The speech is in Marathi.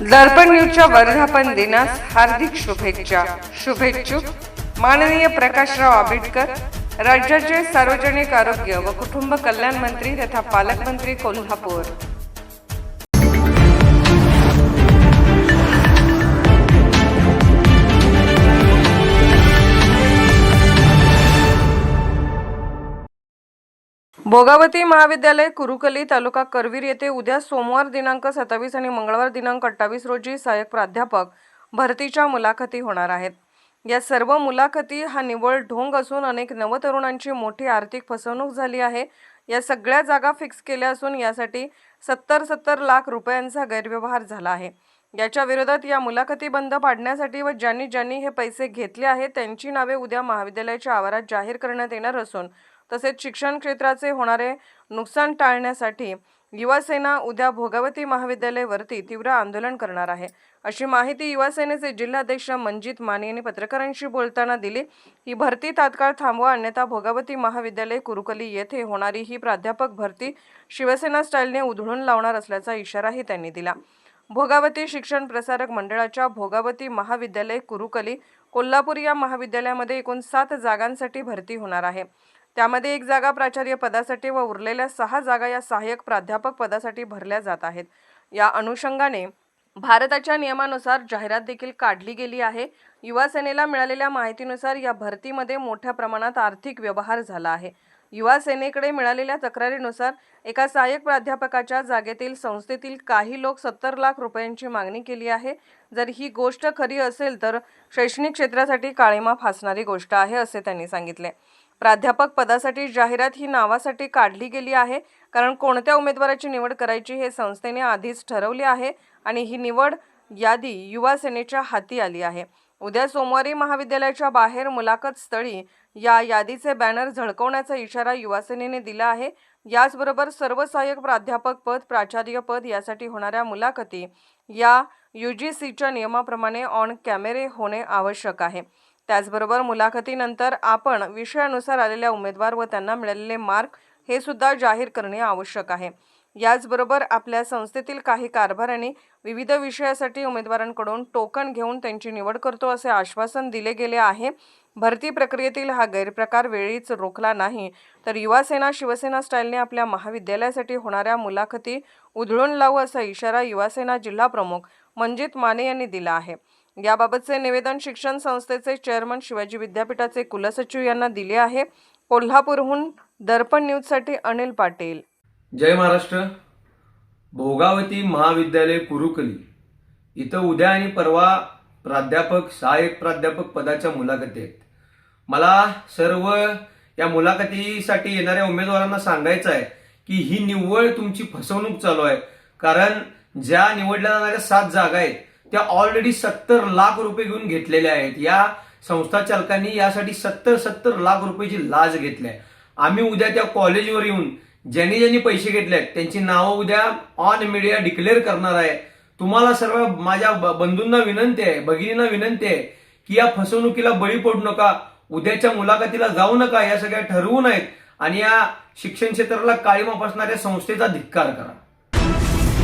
दर्पण न्यूजच्या वर्धापन दिनास हार्दिक शुभेच्छा. शुभेच्छुक माननीय प्रकाशराव आंबेडकर राज्याचे सार्वजनिक आरोग्य व कुटुंब कल्याण मंत्री तथा पालकमंत्री कोल्हापूर. भोगावती महाविद्यालय कुरुकली तालुका करवीर येथे उद्या सोमवार दिनांक सत्तावीस आणि मंगळवार दिनांक अठ्ठावीस रोजी सहाय्यक प्राध्यापक भरतीच्या मुलाखती होणार आहेत. या सर्व मुलाखती हा निव्वळ ढोंग असून अनेक नवतरुणांची मोठी आर्थिक फसवणूक झाली आहे. या सगळ्या जागा फिक्स केल्या असून यासाठी सत्तर सत्तर लाख रुपयांचा गैरव्यवहार झाला आहे. याच्या विरोधात या मुलाखती बंद पाडण्यासाठी व ज्यांनी ज्यांनी हे पैसे घेतले आहेत त्यांची नावे उद्या महाविद्यालयाच्या आवारात जाहीर करण्यात येणार असून तसेच शिक्षण क्षेत्राचे होणारे नुकसान टाळण्यासाठी युवासेना उद्या भोगावती महाविद्यालयावरती तीव्र आंदोलन करणार आहे. अशी माहिती युवासेनेचे जिल्हाध्यक्ष मंजित माने यांनी पत्रकारांशी बोलताना दिली. ही भरती तात्काळ थांबवा अन्यथा भोगावती महाविद्यालय कुरुकली येथे होणारी ही प्राध्यापक भरती शिवसेना स्टाईलने उधळून लावणार असल्याचा इशाराही त्यांनी दिला. भोगावती शिक्षण प्रसारक मंडळाच्या भोगावती महाविद्यालय कुरुकली कोल्हापूर या महाविद्यालयामध्ये एकूण सात जागांसाठी भरती होणार आहे. त्यामध्ये एक जागा प्राचार्य पदासाठी व उरलेल्या सहा जागा या सहाय्यक प्राध्यापक पदासाठी भरल्या जात आहेत. या अनुषंगाने भारताच्या नियमानुसार जाहिरात देखील काढली गेली आहे. युवा सेनेला मिळालेल्या माहितीनुसार या भरतीमध्ये मोठ्या प्रमाणात आर्थिक व्यवहार झाला आहे. युवा सेनेकडे मिळालेल्या तक्रारीनुसार एका सहाय्यक प्राध्यापकाच्या जागेतील संस्थेतील काही लोक सत्तर लाख रुपयांची मागणी केली आहे. जर ही गोष्ट खरी असेल तर शैक्षणिक क्षेत्रासाठी काळीमा फासणारी गोष्ट आहे असे त्यांनी सांगितले. प्राध्यापक पदासाठी जाहिरात ही नावासाठी काढली गेली आहे. कारण कोणत्या उमेदवाराची निवड करायची हे संस्थेने आधीच ठरवले आहे आणि ही निवड यादी युवा सेनेच्या हाती आली आहे. उद्या सोमवारी महाविद्यालयाच्या बाहेर मुलाखत स्थळी या यादीचे बॅनर झळकवण्याचा इशारा युवासेनेने दिला आहे. याचबरोबर सर्व सहाय्यक प्राध्यापक पद प्राचार्य पद यासाठी होणाऱ्या मुलाखती या यू जी सीच्या नियमाप्रमाणे ऑन कॅमेरे होणे आवश्यक आहे. त्याचबरोबर मुलाखतीनंतर आपण विषयानुसार आलेल्या उमेदवार व त्यांना मिळालेले मार्क हे सुद्धा जाहीर करणे आवश्यक आहे. याचबरोबर आपल्या संस्थेतील काही कारभाऱ्यांनी विविध विषयासाठी उमेदवारांकडून टोकन घेऊन त्यांची निवड करतो असे आश्वासन दिले गेले आहे. भरती प्रक्रियेतील हा गैरप्रकार वेळीच रोखला नाही. तर युवासेना शिवसेना स्टाईलने आपल्या महाविद्यालयासाठी होणाऱ्या मुलाखती उधळून लावू असा इशारा युवासेना जिल्हा प्रमुख मंजित माने यांनी दिला आहे. याबाबतचे निवेदन शिक्षण संस्थेचे चेअरमन शिवाजी विद्यापीठाचे कुलसचिव यांना दिले आहे. कोल्हापूरहून दर्पण न्यूजसाठी अनिल पाटील. जय महाराष्ट्र. भोगावती महाविद्यालय कुरुकली. इथं उद्या आणि परवा प्राध्यापक सहाय्यक प्राध्यापक पदाच्या मुलाखती आहेत. मला सर्व या मुलाखतीसाठी येणाऱ्या उमेदवारांना सांगायचं आहे की ही निव्वळ तुमची फसवणूक चालू आहे. कारण ज्या निवडल्या जाणाऱ्या सात जागा आहेत त्या ऑलरेडी सत्तर लाख रुपये घेऊन घेतलेल्या आहेत. या संस्था चालकांनी यासाठी सत्तर सत्तर लाख रुपयाची लाच घेतली आहे. आम्ही उद्या त्या कॉलेजवर येऊन ज्यांनी ज्यांनी पैसे घेतले आहेत त्यांची नावं उद्या ऑन मीडिया डिक्लेअर करणार आहे. तुम्हाला सर्व माझ्या बंधूंना विनंती आहे भगिनींना विनंती आहे की या फसवणुकीला बळी पडू नका. उद्याच्या मुलाखतीला जाऊ नका. या सगळ्या ठरवू नयेत. आणि या शिक्षण क्षेत्राला काळीमा फसणाऱ्या संस्थेचा धिक्कार करा.